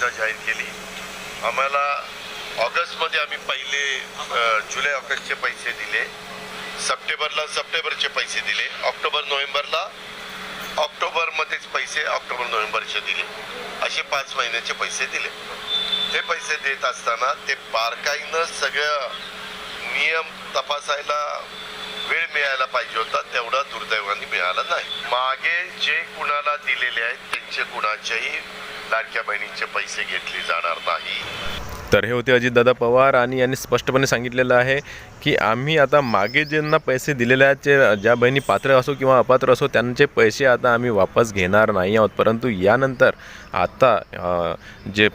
योजना जाहीर केली. आम्हाला ऑगस्टमध्ये आम्ही पहिले जुलै ऑगस्टचे पैसे दिले. सप्टेंबरला सप्टेंबरचे पैसे दिले. ऑक्टोबर नोव्हेंबरला ऑक्टोबरमध्येच पैसे ऑक्टोबर नोव्हेंबरचे दिले. असे पाच महिन्याचे पैसे दिले. ते पैसे देत असताना ते बारकाईनं सगळं नियम तपासायला जे कुणाला दिलेले आहेत त्यांचे कुणाच्याही लाडक्या बहिणींचे पैसे घेतले जाणार नाही. तर हे होते अजितदादा पवार आणि यांनी स्पष्टपणे सांगितलेलं आहे की आम्ही आता मागे ज्यांना पैसे दिलेले आहेत जे ज्या बहिणी पात्र असो किंवा अपात्र असो त्यांचे पैसे आता आम्ही वापस घेणार नाही आहोत. परंतु यानंतर आता जे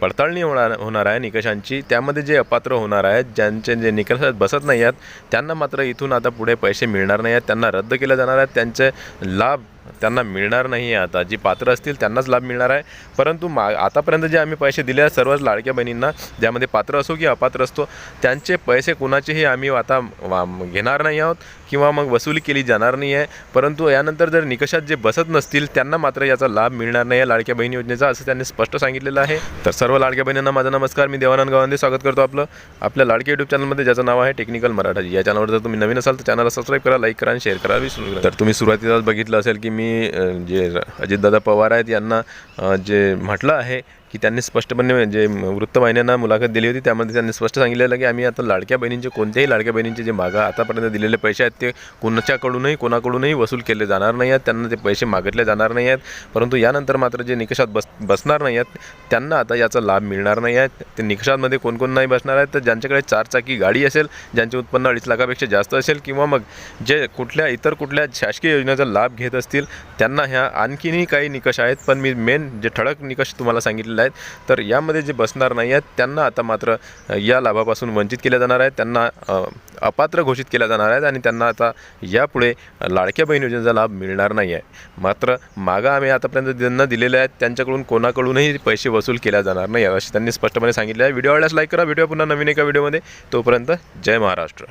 पडताळणी होणार होणार आहे निकषांची त्यामध्ये जे अपात्र होणार आहेत ज्यांचे जे निकषात बसत नाही आहेत त्यांना मात्र इथून आता पुढे पैसे मिळणार नाही आहेत त्यांना रद्द केले जाणार आहेत त्यांचे लाभ त्यांना मिळणार नाही आहे आता. जी पात्र असतील त्यांनाच लाभ मिळणार आहे. परंतु मा आतापर्यंत जे आम्ही पैसे दिले आहेत सर्वच लाडक्या बहिणींना ज्यामध्ये पात्र असो की अपात्र असतो त्यांचे पैसे कुणाचेही आम्ही आता वा- घेणार नाही आहोत किंवा मग वसुली केली जाणार नाही आहे. परंतु यानंतर जर निकषात जे बसत नसतील त्यांना मात्र याचा लाभ मिळणार नाही आहे लाडक्या बहिणी योजनेचा असं त्यांनी स्पष्ट सांगितलेलं आहे. तर सर्व लाडक्या बहिणींना माझा नमस्कार. मी देवानंद गावांदे स्वागत करतो आपलं. आपल्या लाडक्या यूट्यूब चॅनलमध्ये ज्याचं नाव आहे टेक्निकल मराठाजी या चॅनलवर जर तुम्ही नवीन असाल तर चॅनलला सबस्क्राईब करा लाईक करा आणि शेअर करा. विसरू तर तुम्ही सुरुवातीलाच बघितलं असेल की मी जे अजितदादा पवार आहेत यांना जे म्हटलं आहे की त्यांनी स्पष्टपणे म्हणजे जे वृत्तवाहिन्यांना मुलाखत दिली होती. त्यामध्ये त्यांनी स्पष्ट सांगितलेलं की आम्ही आता लाडक्या बहिणींचे कोणत्याही लाडक्या बहिणींचे जे मागा आतापर्यंत दिलेले पैसे आहेत ते कोणाच्याकडूनही कोणाकडूनही वसूल केले जाणार नाही आहेत. त्यांना ते पैसे मागितले जाणार नाही आहेत. परंतु यानंतर मात्र जे निकषात बस बसणार नाही आहेत त्यांना आता याचा लाभ मिळणार नाही आहेत. ते निकषांमध्ये कोण कोण नाही बसणार आहेत. तर ज्यांच्याकडे चारचाकी गाडी असेल ज्यांचे उत्पन्न अडीच लाखापेक्षा जास्त असेल किंवा मग जे कुठल्या इतर कुठल्या शासकीय योजनेचा लाभ घेत असतील त्यांना ह्या आणखीनही काही निकष आहेत. पण मी मेन जे ठळक निकष तुम्हाला सांगितलेले आहेत. तर यामध्ये जे बसणार नाही आहेत त्यांना आता मात्र या लाभापासून वंचित केल्या जाणार आहेत. त्यांना अपात्र घोषित केल्या जाणार आहेत आणि त्यांना आता यापुढे लाडक्या बहीण योजनेचा लाभ मिळणार नाही आहे. मात्र मागा आम्ही आतापर्यंत ज्यांना दिलेले आहेत त्यांच्याकडून कोणाकडूनही पैसे वसूल केल्या जाणार नाही असे त्यांनी स्पष्टपणे सांगितले आहे. व्हिडिओ आवडल्यास लाईक करा. व्हिडिओ पुन्हा नवीन एका व्हिडिओमध्ये. तोपर्यंत जय महाराष्ट्र.